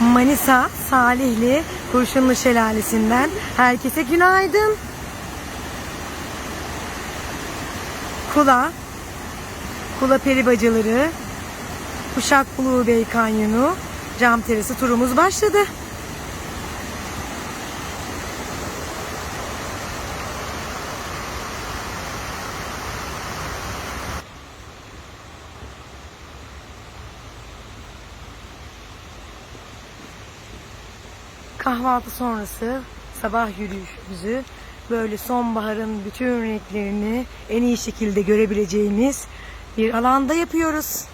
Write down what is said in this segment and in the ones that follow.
Manisa Salihli Kurşunlu Şelalesi'nden herkese günaydın. Kula, Kula Peri Bacaları, Kuşak Bulu Bey Kanyonu, Cam Terası turumuz başladı. Kahvaltı sonrası sabah yürüyüşümüzü böyle sonbaharın bütün renklerini en iyi şekilde görebileceğimiz bir alanda yapıyoruz.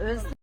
Özlem